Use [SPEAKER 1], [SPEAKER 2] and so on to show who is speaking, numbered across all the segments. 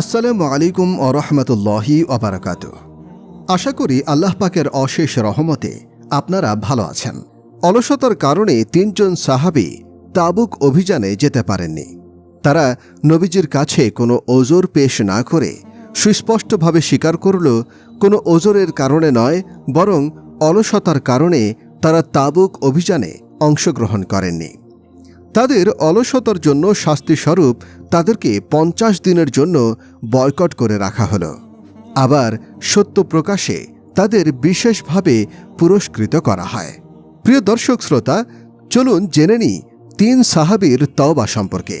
[SPEAKER 1] আসসালামু আলাইকুম ও রহমতুল্লাহি অবরাকাত আশা করি আল্লাহ পাকের অশেষ রহমতে আপনারা ভালো আছেন। অলসতার কারণে তিনজন সাহাবি তাবুক অভিযানে যেতে পারেননি। তারা নবীজির কাছে কোনো ওজোর পেশ না করে সুস্পষ্টভাবে স্বীকার করল, কোনো ওজোরের কারণে নয়, বরং অলসতার কারণে তারা তাবুক অভিযানে অংশগ্রহণ করেননি। তাদের অলসতার জন্য শাস্তিস্বরূপ তাদেরকে পঞ্চাশ দিনের জন্য বয়কট করে রাখা হলো। আবার সত্য প্রকাশে তাদের বিশেষভাবে পুরস্কৃত করা হয়। প্রিয় দর্শক শ্রোতা, চলুন জেনে নিই তিন সাহাবির তওবা সম্পর্কে।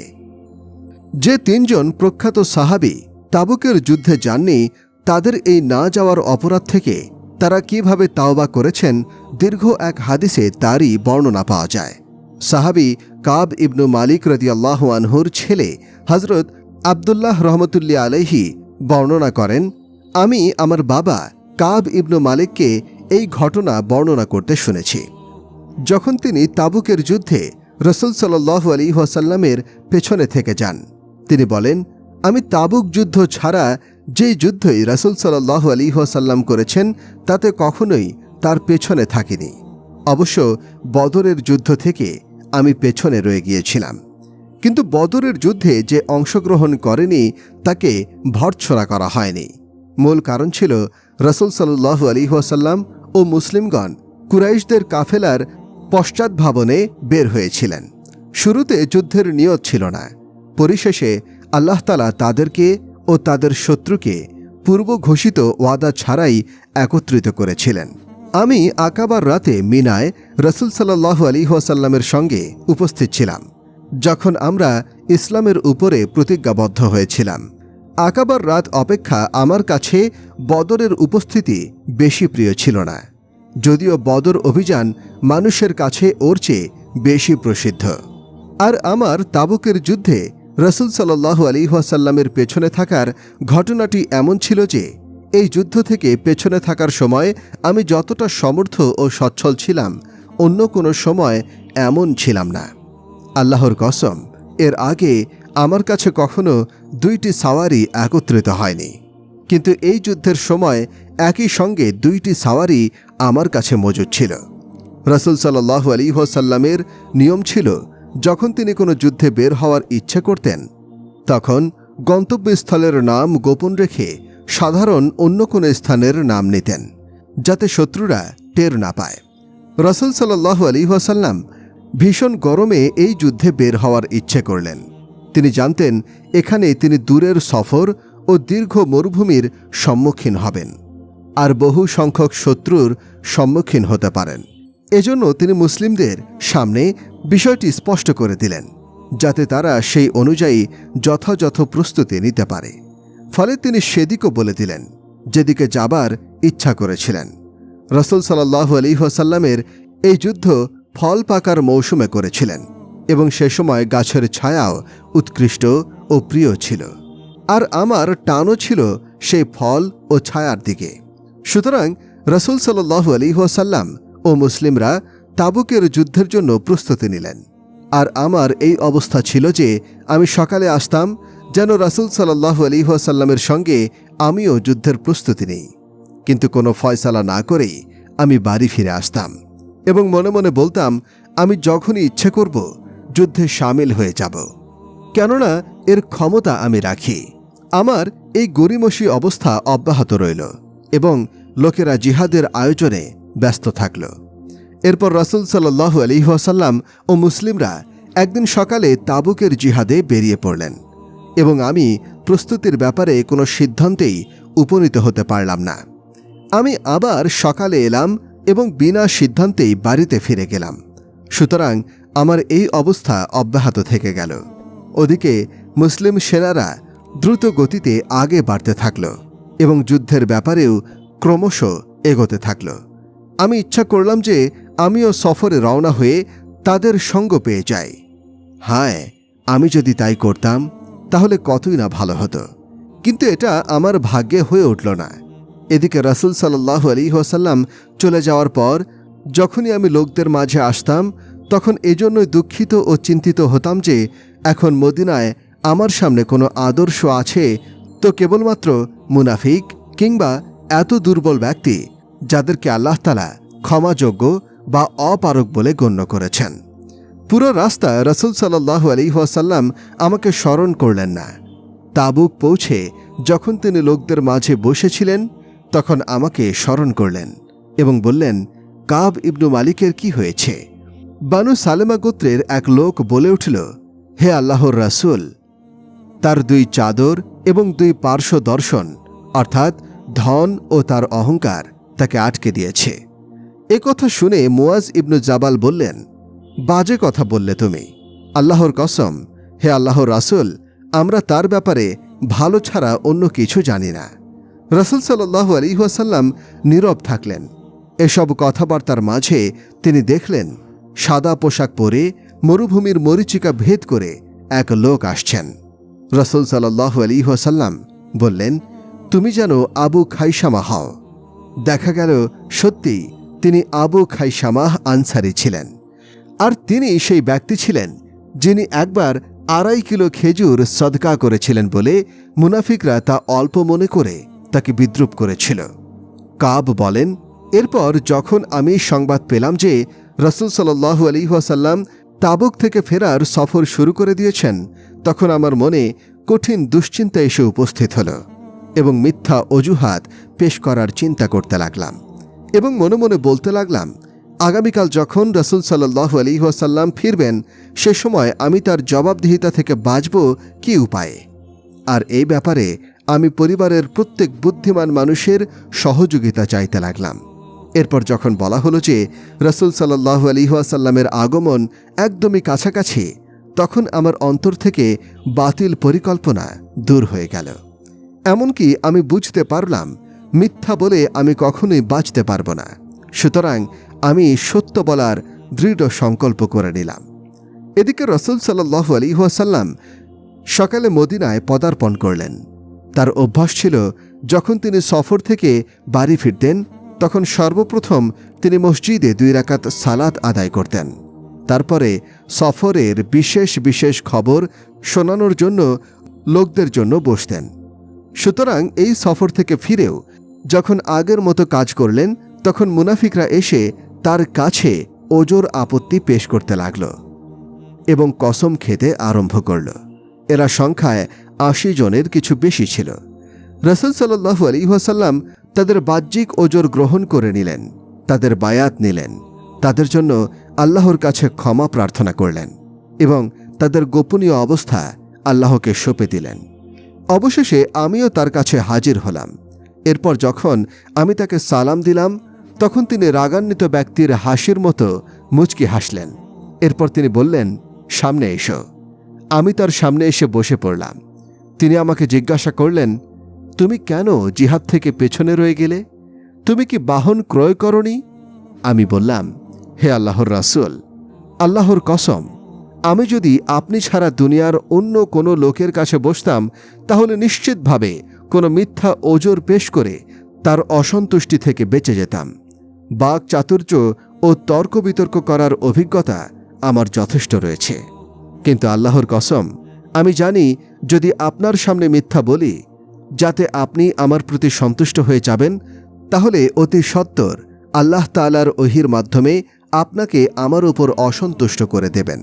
[SPEAKER 1] যে তিনজন প্রখ্যাত সাহাবি তাবুকের যুদ্ধে যাননি, তাদের এই না যাওয়ার অপরাধ থেকে তারা কীভাবে তাওবা করেছেন, দীর্ঘ এক হাদিসে তারই বর্ণনা পাওয়া যায়। সাহাবি কাব ইবনু মালিক রদিয়াল্লাহ আনহুর ছেলে হজরত আবদুল্লাহ রহমতুল্লাহ আলহি বর্ণনা করেন, আমি আমার বাবা কাব ইবনু মালিককে এই ঘটনা বর্ণনা করতে শুনেছি। যখন তিনি তাবুকের যুদ্ধে রসুল সাল্লাহ আলী ওয়াসাল্লামের পেছনে থেকে যান, তিনি বলেন, আমি তাবুক যুদ্ধ ছাড়া যে যুদ্ধই রসুল সাল্লাহ আলী ওয়াসাল্লাম করেছেন, তাতে কখনোই তার পেছনে থাকিনি। অবশ্য বদরের যুদ্ধ থেকে আমি পেছনে রয়ে গিয়েছিলাম। কিন্তু বদরের যুদ্ধে যে অংশগ্রহণ করেনি, তাকে ভর্ৎসরা করা হয়নি। মূল কারণ ছিল রসুল সাল্লাহ আলী ওয়াসাল্লাম ও মুসলিমগণ কুরাইশদের কাফেলার পশ্চাৎভাবনে বের হয়েছিলেন। শুরুতে যুদ্ধের নিয়ত ছিল না। পরিশেষে আল্লাহতালা তাদেরকে ও তাদের শত্রুকে পূর্ব ঘোষিত ওয়াদা ছাড়াই একত্রিত করেছিলেন। আমি আকাবার রাতে মিনায় রসুল সাল্লাহ আলী ওয়াসাল্লামের সঙ্গে উপস্থিত ছিলাম, যখন আমরা ইসলামের উপরে প্রতিজ্ঞাবদ্ধ হয়েছিলাম। আকাবার রাত অপেক্ষা আমার কাছে বদরের উপস্থিতি বেশি প্রিয় ছিল না, যদিও বদর অভিযান মানুষের কাছে ওর চেয়ে বেশি প্রসিদ্ধ। আর আমার তাবুকের যুদ্ধে রসুল সাল্লাহ আলী ওয়াসাল্লামের পেছনে থাকার ঘটনাটি এমন ছিল যে এই যুদ্ধ থেকে পেছনে থাকার সময় আমি যতটা সমর্থ ও সচ্ছল ছিলাম, অন্য কোনো সময় এমন ছিলাম না। আল্লাহর কসম, এর আগে আমার কাছে কখনো দুইটি সাওয়ারি একত্রিত হয়নি। কিন্তু এই যুদ্ধের সময় একই সঙ্গে দুইটি সাওয়ারি আমার কাছে মজুদ ছিল। রসুল সাল্লাহ আলী ওসাল্লামের নিয়ম ছিল, যখন তিনি কোনো যুদ্ধে বের হওয়ার ইচ্ছে করতেন, তখন গন্তব্যস্থলের নাম গোপন রেখে সাধারণ অন্য কোনো স্থানের নাম নিতেন, যাতে শত্রুরা টের না পায়। রসুল সাল্লাহ আলী ওয়াসাল্লাম ভীষণ গরমে এই যুদ্ধে বের হওয়ার ইচ্ছে করলেন। তিনি জানতেন এখানে তিনি দূরের সফর ও দীর্ঘ মরুভূমির সম্মুখীন হবেন, আর বহু সংখ্যক শত্রুর সম্মুখীন হতে পারেন। এজন্য তিনি মুসলিমদের সামনে বিষয়টি স্পষ্ট করে দিলেন, যাতে তারা সেই অনুযায়ী যথাযথ প্রস্তুতি নিতে পারে। ফলে তিনি সেদিকও বলে দিলেন, যেদিকে যাবার ইচ্ছা করেছিলেন। রসুল সাল্লাহ আলী ওয়াসাল্লামের এই যুদ্ধ ফল পাকার মৌসুমে করেছিলেন এবং সে সময় গাছের ছায়াও উৎকৃষ্ট ও প্রিয় ছিল। আর আমার টানও ছিল সেই ফল ও ছায়ার দিকে। সুতরাং রসুল সাল্লাহ আলী ওয়াসাল্লাম ও মুসলিমরা তাবুকের যুদ্ধের জন্য প্রস্তুতি নিলেন। আর আমার এই অবস্থা ছিল যে আমি সকালে আসতাম যেন রাসুল সাল্লাহ আলী ওয়াসাল্লামের সঙ্গে আমিও যুদ্ধের প্রস্তুতি নেই। কিন্তু কোনো ফয়সালা না করেই আমি বাড়ি ফিরে আসতাম এবং মনে মনে বলতাম, আমি যখনই ইচ্ছে করব, যুদ্ধে সামিল হয়ে যাব। কেননা এর ক্ষমতা আমি রাখি। আমার এই গরিমসী অবস্থা অব্যাহত রইল এবং লোকেরা জিহাদের আয়োজনে ব্যস্ত থাকল। এরপর রসুল সাল্লাহ আলিহাসাল্লাম ও মুসলিমরা একদিন সকালে তাবুকের জিহাদে বেরিয়ে পড়লেন। এবং আমি প্রস্তুতির ব্যাপারে কোনো সিদ্ধান্তেই উপনীত হতে পারলাম না। আমি আবার সকালে এলাম এবং বিনা সিদ্ধান্তেই বাড়িতে ফিরে গেলাম। সুতরাং আমার এই অবস্থা অব্যাহত থেকে গেল। ওদিকে মুসলিম সেনারা দ্রুত গতিতে আগে বাড়তে থাকল এবং যুদ্ধের ব্যাপারেও ক্রমশ এগোতে থাকল। আমি ইচ্ছা করলাম যে আমিও সফরে রওনা হয়ে তাদের সঙ্গ পেয়ে যাই। হায়, আমি যদি তাই করতাম তাহলে কতই না ভালো হতো। কিন্তু এটা আমার ভাগ্যে হয়ে উঠল না। এদিকে রাসুল সাল্লাহ আলী ওয়াসাল্লাম চলে যাওয়ার পর, যখনই আমি লোকদের মাঝে আসতাম, তখন এজন্যই দুঃখিত ও চিন্তিত হতাম যে, এখন মদিনায় আমার সামনে কোনো আদর্শ আছে তো কেবলমাত্র মুনাফিক কিংবা এত দুর্বল ব্যক্তি যাদেরকে আল্লাহতালা ক্ষমাযোগ্য বা অপারক বলে গণ্য করেছেন। পুরো রাস্তা রসুল সাল্লাহু আলিহাসাল্লাম আমাকে স্মরণ করলেন না। তাবুক পৌঁছে যখন তিনি লোকদের মাঝে বসেছিলেন, তখন আমাকে স্মরণ করলেন এবং বললেন, কাব ইবনু মালিকের কি হয়েছে? বানু সালেমা গোত্রের এক লোক বলে উঠল, হে আল্লাহর রাসূল, তার দুই চাদর এবং দুই পার্শ্ব দর্শন, অর্থাৎ ধন ও তার অহংকার, তাকে আটকে দিয়েছে। এ কথা শুনে মুয়াজ ইবনু জাবাল বললেন বাজে কথা বললে তুমি। আল্লাহর কসম, হে আল্লাহর রাসূল, আমরা তার ব্যাপারে ভালো ছাড়া অন্য কিছু জানি না। রসুল সাল্লাহ আলিহাসাল্লাম নীরব থাকলেন। এসব কথাবার্তার মাঝে তিনি দেখলেন, সাদা পোশাক পরে মরুভূমির মরিচিকা ভেদ করে এক লোক আসছেন। রসুল সাল্লাহ আলিহাসাল্লাম বললেন, তুমি যেন আবু খাইসামা হও। দেখা গেল সত্যি তিনি আবু খাইসামাহ আনসারি ছিলেন। আর তিনি সেই ব্যক্তি ছিলেন যিনি একবার আড়াই কিলো খেজুর সদকা করেছিলেন বলে মুনাফিকরা তা অল্প মনে করে তাকে বিদ্রুপ করেছিল। কাব বলেন, এরপর যখন আমি সংবাদ পেলাম যে রসুল সাল্লাহ আলিহাসাল্লাম তাবুক থেকে ফেরার সফর শুরু করে দিয়েছেন, তখন আমার মনে কঠিন দুশ্চিন্তা এসে উপস্থিত হল এবং মিথ্যা অজুহাত পেশ করার চিন্তা করতে লাগলাম এবং মনে মনে বলতে লাগলাম আগামীকাল যখন রসুল সাল্লাহ আলিহাসাল্লাম ফিরবেন, সে সময় আমি তার জবাবদিহিতা থেকে বাঁচব কি উপায়ে? আর এই ব্যাপারে আমি পরিবারের প্রত্যেক বুদ্ধিমান মানুষের সহযোগিতা চাইতে লাগলাম। এরপর যখন বলা হলো যে রসুল সাল্লাহ আলিহাসাল্লামের আগমন একদমই কাছাকাছি, তখন আমার অন্তর থেকে বাতিল পরিকল্পনা দূর হয়ে গেল। এমনকি আমি বুঝতে পারলাম, মিথ্যা বলে আমি কখনোই বাঁচতে পারব না। সুতরাং আমি সত্য বলার দৃঢ় সংকল্প করে নিলাম। এদিকে রসুল সাল্লাহ আলিহাসাল্লাম সকালে মদিনায় পদার্পণ করলেন। তার অভ্যাস ছিল, যখন তিনি সফর থেকে বাড়ি ফিরতেন, তখন সর্বপ্রথম তিনি মসজিদে দুই রাকাত সালাত আদায় করতেন। তারপরে সফরের বিশেষ বিশেষ খবর শোনানোর জন্য লোকদের জন্য বসতেন। সুতরাং এই সফর থেকে ফিরেও যখন আগের মতো কাজ করলেন তখন মুনাফিকরা এসে তার কাছে ওজোর আপত্তি পেশ করতে লাগল এবং কসম খেতে আরম্ভ করল। এরা সংখ্যায় আশি জনের কিছু বেশি ছিল। রসুল সাল্লু আলিহাসাল্লাম তাদের বাহ্যিক ওজোর গ্রহণ করে নিলেন, তাদের বায়াত নিলেন, তাদের জন্য আল্লাহর কাছে ক্ষমা প্রার্থনা করলেন এবং তাদের গোপনীয় অবস্থা আল্লাহকে সঁপে দিলেন। অবশেষে আমিও তার কাছে হাজির হলাম। এরপর যখন আমি তাকে সালাম দিলাম তখন তিনি রাগান্বিত ব্যক্তির হাসির মতো মুচকি হাসলেন। এরপর তিনি বললেন, সামনে এসো। আমি তার সামনে এসে বসে পড়লাম। তিনি আমাকে জিজ্ঞাসা করলেন, তুমি কেন জিহাদ থেকে পেছনে রয়ে গেলে? তুমি কি বাহন ক্রয় করনি? আমি বললাম, হে আল্লাহর রাসুল, আল্লাহর কসম, আমি যদি আপনি ছাড়া দুনিয়ার অন্য কোনো লোকের কাছে বসতাম, তাহলে নিশ্চিতভাবে কোনো মিথ্যা ওজোর পেশ করে তার অসন্তুষ্টি থেকে বেঁচে যেতাম। বাক চাতুর্য ও তর্ক বিতর্ক করার অভিজ্ঞতা আমার যথেষ্ট রয়েছে। কিন্তু আল্লাহর কসম, আমি জানি যদি আপনার সামনে মিথ্যা বলি, যাতে আপনি আমার প্রতি সন্তুষ্ট হয়ে যাবেন, তাহলে অতি সত্বর আল্লাহ তালার ওহির মাধ্যমে আপনাকে আমার উপর অসন্তুষ্ট করে দেবেন।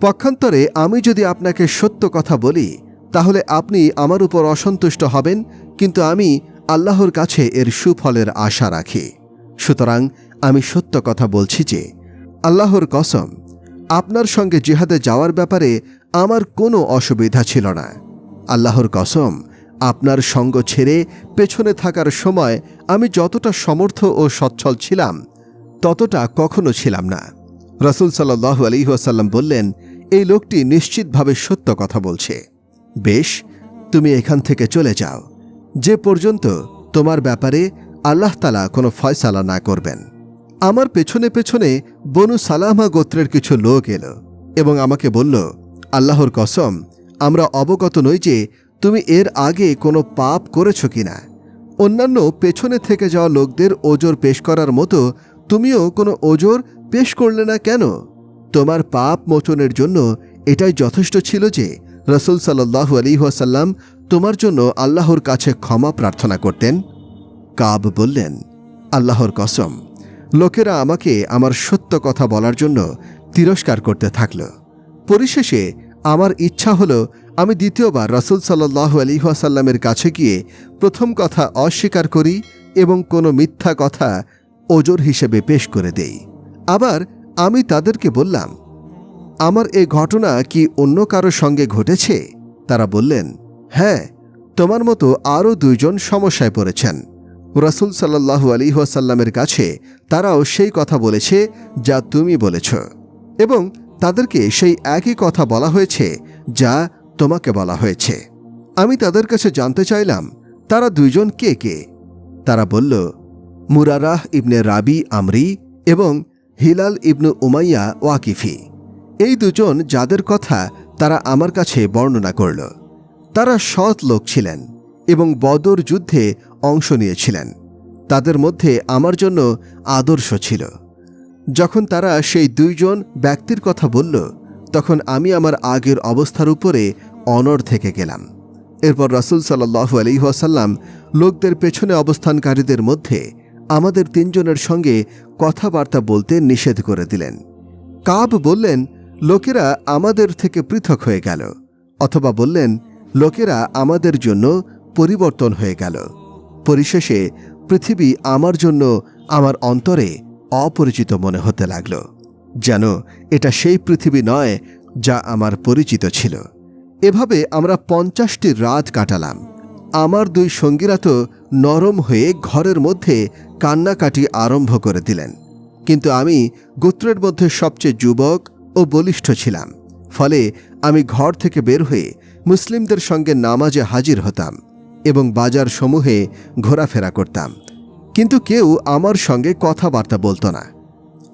[SPEAKER 1] পক্ষান্তরে আমি যদি আপনাকে সত্য কথা বলি, তাহলে আপনি আমার উপর অসন্তুষ্ট হবেন, কিন্তু আমি আল্লাহর কাছে এর সুফলের আশা রাখি। সুতরাং আমি সত্য কথা বলছি যে আল্লাহর কসম, আপনার সঙ্গে জিহাদে যাওয়ার ব্যাপারে আমার কোনো অসুবিধা ছিল না। আল্লাহর কসম, আপনার সঙ্গ ছেড়ে পেছনে থাকার সময় আমি যতটা সমর্থ ও সচ্ছল ছিলাম, ততটা কখনো ছিলাম না। রসুল সাল্লাহ আলিহাসাল্লাম বললেন, এই লোকটি নিশ্চিতভাবে সত্য কথা বলছে। বেশ, তুমি এখান থেকে চলে যাও। যে পর্যন্ত তোমার ব্যাপারে আল্লাহ তালা কোনো ফয়সালা না করবেন। আমার পেছনে পেছনে বনু সালামা গোত্রের কিছু লোক এলো এবং আমাকে বলল, আল্লাহর কসম, আমরা অবগত নই যে তুমি এর আগে কোনো পাপ করেছ কিনা অন্যান্য পেছনে থেকে যাওয়া লোকদের ওজোর পেশ করার মতো তুমিও কোনো ওজোর পেশ করলে না কেন? তোমার পাপ মোচনের জন্য এটাই যথেষ্ট ছিল যে রসুল সাল্লাহ আলী ওয়াসাল্লাম তোমার জন্য আল্লাহর কাছে ক্ষমা প্রার্থনা করতেন। কাব বললেন, আল্লাহর কসম, লোকেরা আমাকে আমার সত্য কথা বলার জন্য তিরস্কার করতে থাকল। পরিশেষে আমার ইচ্ছা হলো, আমি দ্বিতীয়বার রসুল সাল্লাহ আলিহাসাল্লামের কাছে গিয়ে প্রথম কথা অস্বীকার করি এবং কোনো মিথ্যা কথা ওজোর হিসেবে পেশ করে দেই। আবার আমি তাদেরকে বললাম, আমার এ ঘটনা কি অন্য কারও সঙ্গে ঘটেছে? তারা বললেন হ্যাঁ তোমার মতো আরও দুইজন সমস্যায় পড়েছেন। রসুল সাল্লাহু আলিহাসাল্লামের কাছে তারাও সেই কথা বলেছে যা তুমি বলেছ। এবং তাদেরকে সেই একই কথা বলা হয়েছে যা তোমাকে বলা হয়েছে। আমি তাদের কাছে জানতে চাইলাম, তারা দুইজন কে কে? তারা বলল, মুরারাহ ইবনে রাবি আমরি এবং হিলাল ইবনু উমাইয়া ওয়াকিফি। এই দুজন যাদের কথা তারা আমার কাছে বর্ণনা করল। তারা সৎ লোক ছিলেন এবং বদর যুদ্ধে অংশ নিয়েছিলেন। তাদের মধ্যে আমার জন্য আদর্শ ছিল। যখন তারা সেই দুইজন ব্যক্তির কথা বলল, তখন আমি আমার আগের অবস্থার উপরে অনড় থেকে গেলাম। এরপর রাসুল সাল্লাহু আলিহাসাল্লাম লোকদের পেছনে অবস্থানকারীদের মধ্যে আমাদের তিনজনের সঙ্গে কথাবার্তা বলতে নিষেধ করে দিলেন। কাব বললেন, লোকেরা আমাদের থেকে পৃথক হয়ে গেল। অথবা বললেন, লোকেরা আমাদের জন্য পরিবর্তন হয়ে গেল। পরিশেষে পৃথিবী আমার জন্য আমার অন্তরে অপরিচিত মনে হতে লাগল, যেন এটা সেই পৃথিবী নয় যা আমার পরিচিত ছিল। এভাবে আমরা পঞ্চাশটি রাত কাটালাম। আমার দুই সঙ্গীরা তো নরম হয়ে ঘরের মধ্যে কান্নাকাটি আরম্ভ করে দিলেন। কিন্তু আমি গোত্রের মধ্যে সবচেয়ে যুবক ও বলিষ্ঠ ছিলাম। ফলে আমি ঘর থেকে বের হয়ে মুসলিমদের সঙ্গে নামাজে হাজির হতাম। এবং বাজার সমূহে ঘোরাফেরা করতাম। কিন্তু কেউ আমার সঙ্গে কথাবার্তা বলতো না।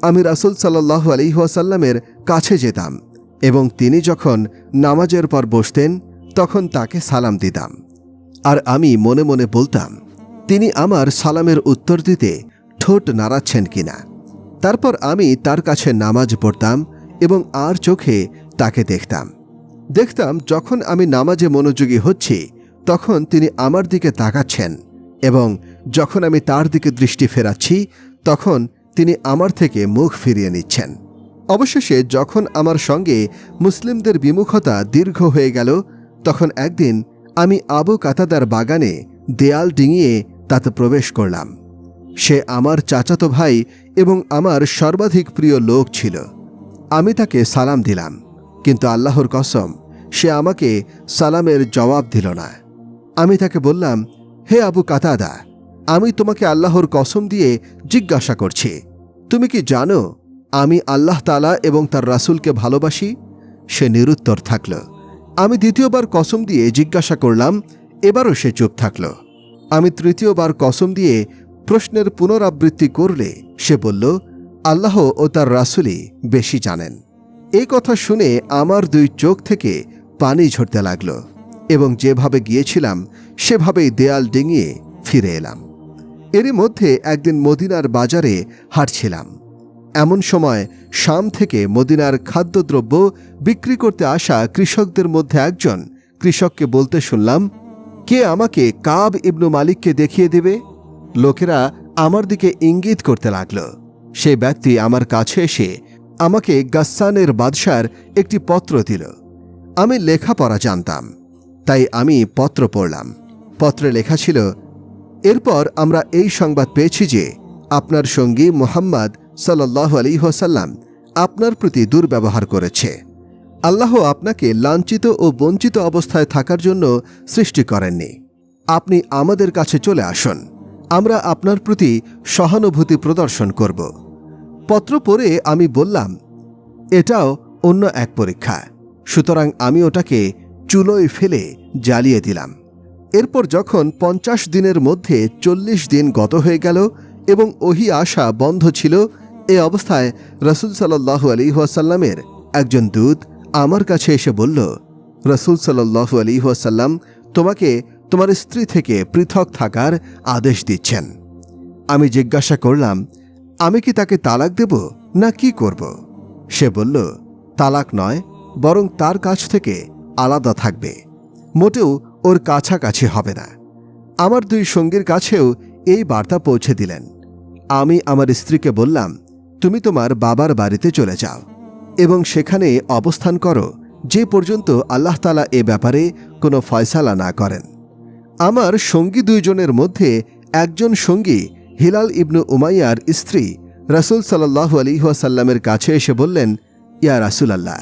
[SPEAKER 1] আমি রাসুল সাল্লাহ আলিহাসাল্লামের কাছে যেতাম এবং তিনি যখন নামাজের পর বসতেন, তখন তাকে সালাম দিতাম। আর আমি মনে মনে বলতাম, তিনি আমার সালামের উত্তর দিতে ঠোঁট নাড়াচ্ছেন কিনা? তারপর আমি তার কাছে নামাজ পড়তাম এবং আর চোখে তাকে দেখতাম। দেখতাম যখন আমি নামাজে মনোযোগী হচ্ছি তখন তিনি আমার দিকে তাকাচ্ছেন এবং যখন আমি তার দিকে দৃষ্টি ফেরাচ্ছি, তখন তিনি আমার থেকে মুখ ফিরিয়ে নিচ্ছেন। অবশেষে যখন আমার সঙ্গে মুসলিমদের বিমুখতা দীর্ঘ হয়ে গেল, তখন একদিন আমি আবু কাতাদার বাগানে দেয়াল ডিঙিয়ে তাতে প্রবেশ করলাম। সে আমার চাচাতো ভাই এবং আমার সর্বাধিক প্রিয় লোক ছিল। আমি তাকে সালাম দিলাম, কিন্তু আল্লাহর কসম, সে আমাকে সালামের জবাব দিল না। আমি তাকে বললাম, হে আবু কাতাদা, আমি তোমাকে আল্লাহর কসম দিয়ে জিজ্ঞাসা করছি। তুমি কি জানো, আমি আল্লাহ তালা এবং তার রাসূলকে ভালোবাসি? সে নিরুত্তর থাকল। আমি দ্বিতীয়বার কসম দিয়ে জিজ্ঞাসা করলাম, এবারও সে চুপ থাকল। আমি তৃতীয়বার কসম দিয়ে প্রশ্নের পুনরাবৃত্তি করলে সে বলল, আল্লাহ ও তার রাসূলই বেশি জানেন। এই কথা শুনে আমার দুই চোখ থেকে পানি ঝরতে লাগল। এবং যেভাবে গিয়েছিলাম, সেভাবেই দেয়াল ডিঙিয়ে ফিরে এলাম। এরই মধ্যে একদিন মদিনার বাজারে হাঁটছিলাম। এমন সময় শাম থেকে মদিনার খাদ্যদ্রব্য বিক্রি করতে আসা কৃষকদের মধ্যে একজন কৃষককে বলতে শুনলাম, কে আমাকে কাব ইবনু মালিককে দেখিয়ে দেবে? লোকেরা আমার দিকে ইঙ্গিত করতে লাগল। সে ব্যক্তি আমার কাছে এসে আমাকে গাস্সানের বাদশার একটি পত্র দিল। আমি লেখাপড়া জানতাম। তাই আমি পত্র পড়লাম। পত্রে লেখা ছিল, এরপর আমরা এই সংবাদ পেয়েছি যে আপনার সঙ্গী মোহাম্মদ সাল্লাহ আলী হোসাল্লাম আপনার প্রতি দুর্ব্যবহার করেছে। আল্লাহ আপনাকে লাঞ্ছিত ও বঞ্চিত অবস্থায় থাকার জন্য সৃষ্টি করেননি। আপনি আমাদের কাছে চলে আসুন। আমরা আপনার প্রতি সহানুভূতি প্রদর্শন করব। পত্র পড়ে আমি বললাম, এটাও অন্য এক পরীক্ষা। সুতরাং আমি ওটাকে চুলোয় ফেলে জ্বালিয়ে দিলাম। এরপর যখন পঞ্চাশ দিনের মধ্যে চল্লিশ দিন গত হয়ে গেল এবং ওহি আসা বন্ধ ছিল, এ অবস্থায় রসুল সাল্লাহু আলিহাসাল্লামের একজন দূত আমার কাছে এসে বলল, রসুল সাল্লাহু আলিহাসাল্লাম তোমাকে তোমার স্ত্রী থেকে পৃথক থাকার আদেশ দিচ্ছেন। আমি জিজ্ঞাসা করলাম, আমি কি তাকে তালাক দেব না কি করব? সে বলল, তালাক নয়, বরং তার কাছ থেকে আলাদা থাকবে। মোটেও ওর কাছাকাছি হবে না। আমার দুই সঙ্গীর কাছেও এই বার্তা পৌঁছে দিলেন। আমি আমার স্ত্রীকে বললাম, তুমি তোমার বাবার বাড়িতে চলে যাও এবং সেখানে অবস্থান করো। যে পর্যন্ত আল্লাহ তালা এ ব্যাপারে কোনো ফয়সালা না করেন। আমার সঙ্গী দুইজনের মধ্যে একজন সঙ্গী হিলাল ইবনু উমাইয়ার স্ত্রী রাসুল সাল্লাহ আলিহাসাল্লামের কাছে এসে বললেন, ইয়া রাসুল আল্লাহ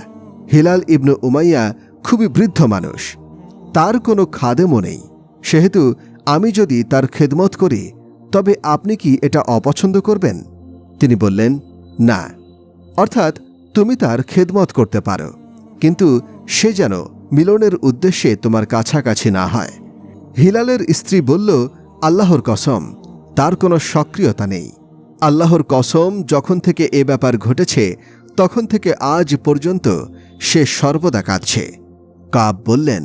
[SPEAKER 1] হিলাল ইবনু উমাইয়া খুবই বৃদ্ধ মানুষ। তার কোনো খাদেমও নেই। সেহেতু আমি যদি তার খেদমত করি, তবে আপনি কি এটা অপছন্দ করবেন? তিনি বললেন, না। অর্থাৎ তুমি তার খেদমত করতে পারো। কিন্তু সে যেন মিলনের উদ্দেশ্যে তোমার কাছাকাছি না হয়। হিলালের স্ত্রী বলল, আল্লাহর কসম, তার কোনো সক্রিয়তা নেই। আল্লাহর কসম যখন থেকে এ ব্যাপার ঘটেছে, তখন থেকে আজ পর্যন্ত সে সর্বদা কাঁদছে। কাব বললেন,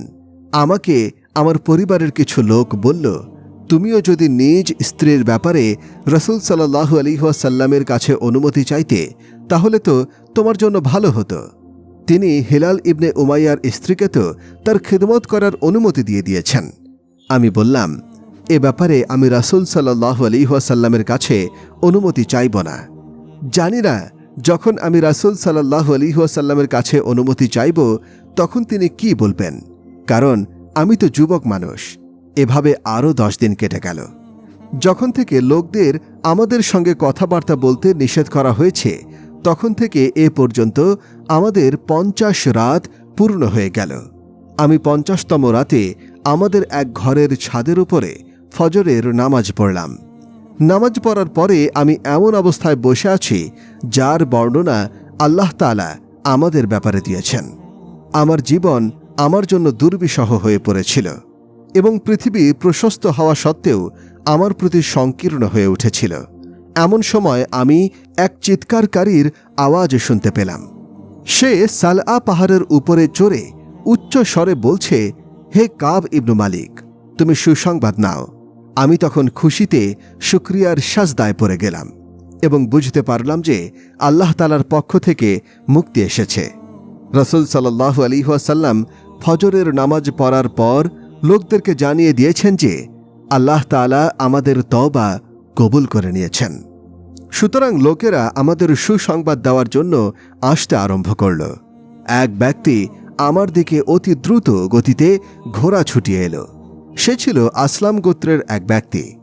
[SPEAKER 1] আমাকে আমার পরিবারের কিছু লোক বলল, তুমিও যদি নিজ স্ত্রীর ব্যাপারে রসুল সাল্লাহু আলিহাসাল্লামের কাছে অনুমতি চাইতে, তাহলে তো তোমার জন্য ভালো হতো। তিনি হিলাল ইবনে উমাইয়ার স্ত্রীকে তো তার খেদমত করার অনুমতি দিয়ে দিয়েছেন। আমি বললাম, এ ব্যাপারে আমি রাসুল সাল্লাহ আলিহাসাল্লামের কাছে অনুমতি চাইব না। জানি না, যখন আমি রাসুল সাল্লাহ আলিহাসাল্লামের কাছে অনুমতি চাইব তখন তিনি কি বলবেন? কারণ, আমি তো যুবক মানুষ। এভাবে আরও দশ দিন কেটে গেল। যখন থেকে লোকদের আমাদের সঙ্গে কথাবার্তা বলতে নিষেধ করা হয়েছে, তখন থেকে এ পর্যন্ত আমাদের পঞ্চাশ রাত পূর্ণ হয়ে গেল। আমি পঞ্চাশতম রাতে আমাদের এক ঘরের ছাদের উপরে ফজরের নামাজ পড়লাম। নামাজ পড়ার পরে আমি এমন অবস্থায় বসে আছি, যার বর্ণনা আল্লাহ তালা আমাদের ব্যাপারে দিয়েছেন। আমার জীবন আমার জন্য দুর্বিষহ হয়ে পড়েছিল এবং পৃথিবী প্রশস্ত হওয়া সত্ত্বেও আমার প্রতি সংকীর্ণ হয়ে উঠেছিল। এমন সময় আমি এক চিৎকারকারীর আওয়াজ শুনতে পেলাম। সে সালআ পাহাড়ের উপরে চড়ে উচ্চ স্বরে বলছে, হে কাব ইবনু মালিক, তুমি সুসংবাদ নাও। আমি তখন খুশিতে শুক্রিয়ার সাজদায় পড়ে গেলাম এবং বুঝতে পারলাম যে আল্লাহ তালার পক্ষ থেকে মুক্তি এসেছে। রসুল সাল্লাহ আলিহাসাল্লাম ফজরের নামাজ পড়ার পর লোকদেরকে জানিয়ে দিয়েছেন যে, আল্লাহ তালা আমাদের তবা কবুল করে নিয়েছেন। সুতরাং লোকেরা আমাদের সুসংবাদ দেওয়ার জন্য আসতে আরম্ভ করল। এক ব্যক্তি আমার দিকে অতি দ্রুত গতিতে ঘোড়া ছুটিয়ে এলো। সে ছিল আসলাম গোত্রের এক ব্যক্তি।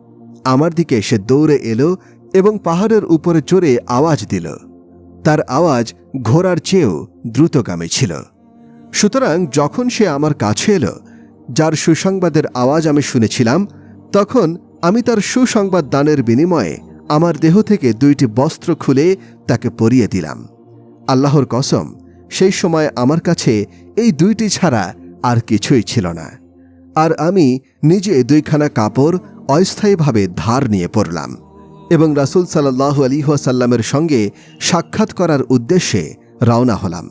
[SPEAKER 1] আমার দিকে সে দৌড়ে এলো এবং পাহাড়ের উপরে চড়ে আওয়াজ দিল। তার আওয়াজ ঘোড়ার চেয়েও দ্রুতগামী ছিল। সুতরাং যখন সে আমার কাছে এলো, যার সুসংবাদের আওয়াজ আমি শুনেছিলাম, তখন আমি তার সুসংবাদ দানের বিনিময়ে আমার দেহ থেকে দুইটি বস্ত্র খুলে তাকে পরিয়ে দিলাম। আল্লাহর কসম, সেই সময় আমার কাছে এই দুইটি ছাড়া আর কিছুই ছিল না। আর আমি নিজে দুইখানা কাপড় অস্থায়ীভাবে ধার নিয়ে পড়লাম। এবং রাসুল সাল্লাহ আলিহাসাল্লামের সঙ্গে সাক্ষাৎ করার উদ্দেশ্যে রওনা হলাম।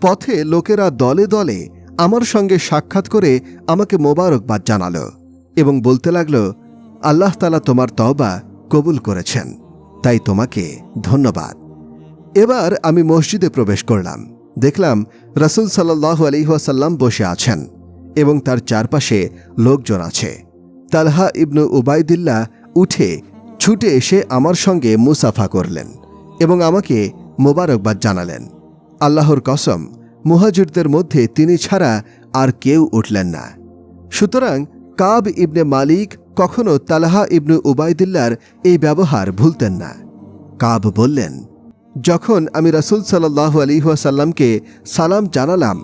[SPEAKER 1] পথে লোকেরা দলে দলে আমার সঙ্গে সাক্ষাৎ করে আমাকে মোবারকবাদ জানালো এবং বলতে লাগল, আল্লাহ তালা তোমার তওবা কবুল করেছেন, তাই তোমাকে ধন্যবাদ। এবার আমি মসজিদে প্রবেশ করলাম। দেখলাম রাসুল সাল্লাহ আলিহাসাল্লাম বসে আছেন এবং তার চারপাশে লোকজন আছে। তালহা ইবনু উবায়দুল্লাহ উঠে ছুটে এসে আমার সঙ্গে মুসাফা করলেন এবং আমাকে মোবারকবাদ জানালেন। আল্লাহর কসম, মুহাজিরদের মধ্যে তিনি ছাড়া আর কেউ উঠলেন না। সুতরাং কাব ইবনে মালিক কখনো তালাহা ইবনু উবায়দুল্লার এই ব্যবহার ভুলতেন না। কাব বললেন, যখন আমি রাসুল সাল্লাহ আলিহাসাল্লামকে সালাম জানালাম,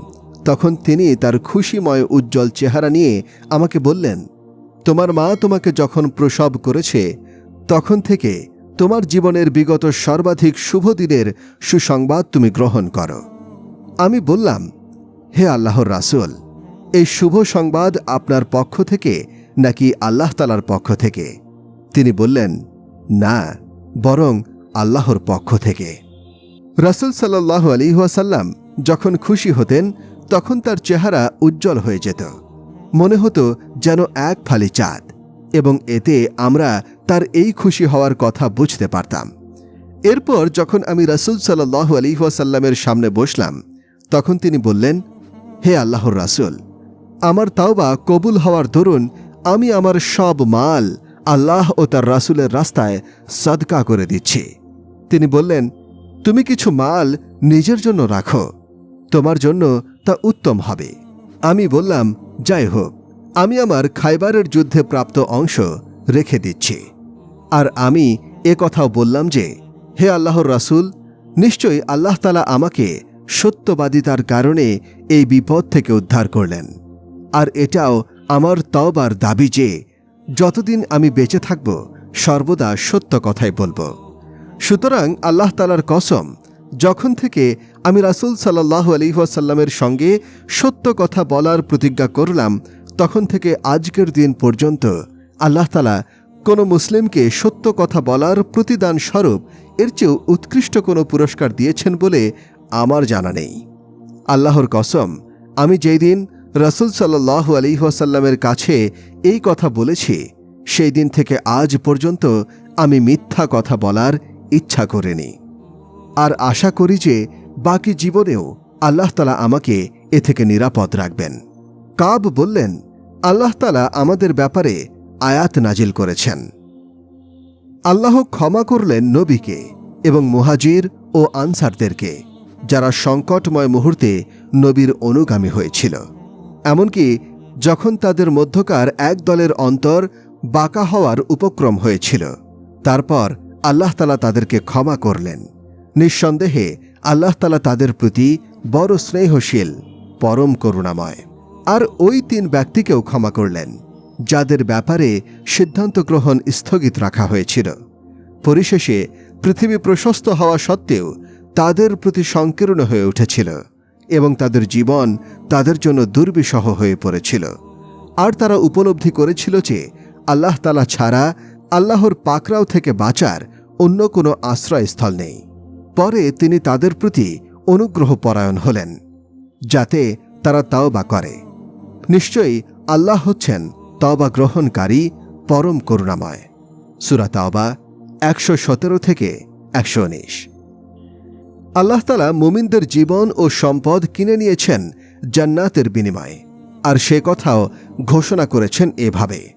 [SPEAKER 1] তখন তিনি তার খুশিময় উজ্জ্বল চেহারা নিয়ে আমাকে বললেন, তোমার মা তোমাকে যখন প্রসব করেছে তখন থেকে তোমার জীবনের বিগত সর্বাধিক শুভ দিনের সুসংবাদ তুমি গ্রহণ করো। আমি বললাম, হে আল্লাহর রাসুল, এই শুভ সংবাদ আপনার পক্ষ থেকে নাকি আল্লাহ তালার পক্ষ থেকে? তিনি বললেন, না, বরং আল্লাহর পক্ষ থেকে। রাসুল সাল্লাহ আলিহাসাল্লাম যখন খুশি হতেন, তখন তার চেহারা উজ্জ্বল হয়ে যেত। মনে হতো যেন এক ফালি চাঁদ। এবং এতে আমরা তার এই খুশি হওয়ার কথা বুঝতে পারতাম। এরপর যখন আমি রাসুল সাল্লাহ আলিহাসাল্লামের সামনে বসলাম, তখন তিনি বললেন, হে আল্লাহর রাসুল, আমার তাওবা কবুল হওয়ার দরুন আমি আমার সব মাল আল্লাহ ও তার রাসূলের রাস্তায় সদকা করে দিচ্ছি। তিনি বললেন, তুমি কিছু মাল নিজের জন্য রাখো, তোমার জন্য তা উত্তম হবে। আমি বললাম, যাই হোক। আমি আমার খাইবারের যুদ্ধে প্রাপ্ত অংশ রেখে দিচ্ছি। আর আমি এ কথাও বললাম যে, হে আল্লাহর রাসূল, নিশ্চয়ই আল্লাহ তালা আমাকে সত্যবাদিতার কারণে এই বিপদ থেকে উদ্ধার করলেন। আর এটাও আমার তওবার দাবি যে, যতদিন আমি বেঁচে থাকব, সর্বদা সত্য কথাই বলব। সুতরাং আল্লাহ তালার কসম, যখন থেকে আমি রাসূল সাল্লাহ আলিহাসাল্লামের সঙ্গে সত্য কথা বলার প্রতিজ্ঞা করলাম তখন থেকে আজকের দিন পর্যন্ত আল্লাহ তালা কোনো মুসলিমকে সত্য কথা বলার প্রতিদান স্বরূপ এর চেয়েও উৎকৃষ্ট কোনো পুরস্কার দিয়েছেন বলে আমার জানা নেই। আল্লাহর কসম, আমি যেই দিন রসুল সাল্লাহ আলিহাসাল্লামের কাছে এই কথা বলেছি, সেই দিন থেকে আজ পর্যন্ত আমি মিথ্যা কথা বলার ইচ্ছা করিনি। আর আশা করি যে বাকি জীবনেও আল্লাহ তালা আমাকে এ থেকে নিরাপদ রাখবেন। কাব বললেন, আল্লাহ তালা আমাদের ব্যাপারে আয়াত নাজিল করেছেন। আল্লাহ ক্ষমা করলেন নবীকে এবং মুহাজির ও আনসারদেরকে, যারা সংকটময় মুহূর্তে নবীর অনুগামী হয়েছিল। এমনকি যখন তাদের মধ্যকার এক দলের অন্তর বাঁকা হওয়ার উপক্রম হয়েছিল, তারপর আল্লাহ তালা তাদেরকে ক্ষমা করলেন। নিঃসন্দেহে আল্লাহ তালা তাদের প্রতি বড় স্নেহশীল, পরম করুণাময়। আর ওই তিন ব্যক্তিকেও ক্ষমা করলেন, যাদের ব্যাপারে সিদ্ধান্ত গ্রহণ স্থগিত রাখা হয়েছিল। পরিশেষে পৃথিবী প্রশস্ত হওয়া সত্ত্বেও তাদের প্রতি সংকীর্ণ হয়ে উঠেছিল এবং তাদের জীবন তাদের জন্য দুর্বিষহ হয়ে পড়েছিল। আর তারা উপলব্ধি করেছিল যে আল্লাহ তালা ছাড়া আল্লাহর পাকরাও থেকে বাঁচার অন্য কোনো আশ্রয়স্থল নেই। পরে তিনি তাদের প্রতি অনুগ্রহ পরায়ণ হলেন, যাতে তারা তাও বা করে। নিশ্চয়ই আল্লাহ হচ্ছেন তওবা গ্রহণকারী পরম করুণাময়। সুরা তাওবা একশো সতেরো থেকে একশো উনিশ। আল্লাহ তালা মুমিনদের জীবন ও সম্পদ কিনে নিয়েছেন জান্নাতের বিনিময়ে। আর সে কথাও ঘোষণা করেছেন এভাবে।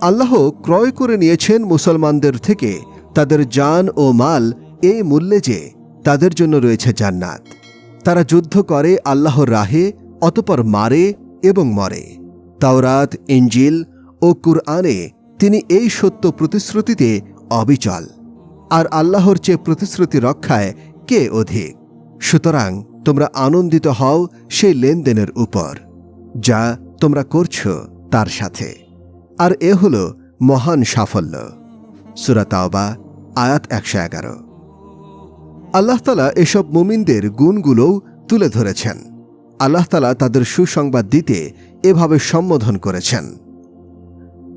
[SPEAKER 1] আল্লাহ ক্রয় করে নিয়েছেন মুসলমানদের থেকে তাদের জান ও মাল এই মূল্যে যে তাদের জন্য রয়েছে জান্নাত। তারা যুদ্ধ করে আল্লাহর রাহে, অতপর মারে এবং মরে। তাওরাত ইঞ্জিল ও কুরআনে তিনি এই সত্য প্রতিশ্রুতিতে অবিচল। আর আল্লাহর চেয়ে প্রতিশ্রুতি রক্ষায় কে অধিক? সুতরাং তোমরা আনন্দিত হও সেই লেনদেনের উপর, যা তোমরা করছ তার সাথে। আর এ হল মহান সাফল্য। সুরাতাওবা আয়াত একশো এগারো। আল্লাহতালা এসব মুমিনদের গুণগুলোও তুলে ধরেছেন। আল্লাহতালা তাদের সুসংবাদ দিতে এভাবে সম্বোধন করেছেন।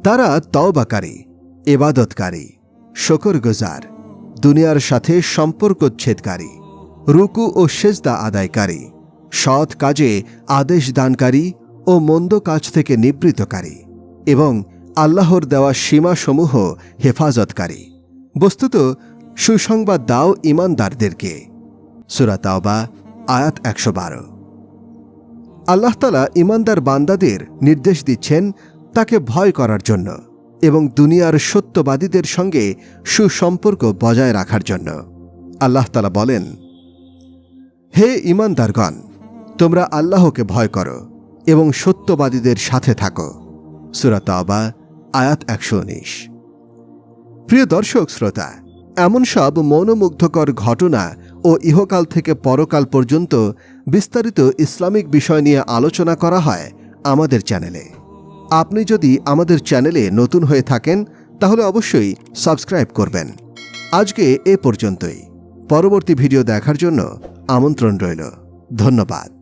[SPEAKER 1] তারা তওবাকারী এবাদতকারী শকরগুজার, দুনিয়ার সাথে সম্পর্কচ্ছেদকারী, রুকু ও সেজদা আদায়কারী, সৎ কাজে আদেশ দানকারী ও মন্দ কাজ থেকে নিবৃতকারী এবং আল্লাহর দেওয়া সীমাসমূহ হেফাজতকারী। বস্তুত, সুসংবাদ দাও ইমানদারদেরকে। সুরাতাওবা আয়াত একশো বারো। আল্লাহতালা ইমানদার বান্দাদের নির্দেশ দিচ্ছেন তাকে ভয় করার জন্য এবং দুনিয়ার সত্যবাদীদের সঙ্গে সুসম্পর্ক বজায় রাখার জন্য। আল্লাহতালা বলেন, হে ইমানদারগণ, তোমরা আল্লাহকে ভয় করো এবং সত্যবাদীদের সাথে থাকো। সুরাতাবা আয়াত একশো উনিশ। প্রিয় দর্শক, শ্রোতা, এমন সব মনোমুগ্ধকর ঘটনা ও ইহকাল থেকে পরকাল পর্যন্ত বিস্তারিত ইসলামিক বিষয় নিয়ে আলোচনা করা হয় আমাদের চ্যানেলে। আপনি যদি আমাদের চ্যানেলে নতুন হয়ে থাকেন, তাহলে অবশ্যই সাবস্ক্রাইব করবেন। আজকে এ পর্যন্তই। পরবর্তী ভিডিও দেখার জন্য আমন্ত্রণ রইল। ধন্যবাদ।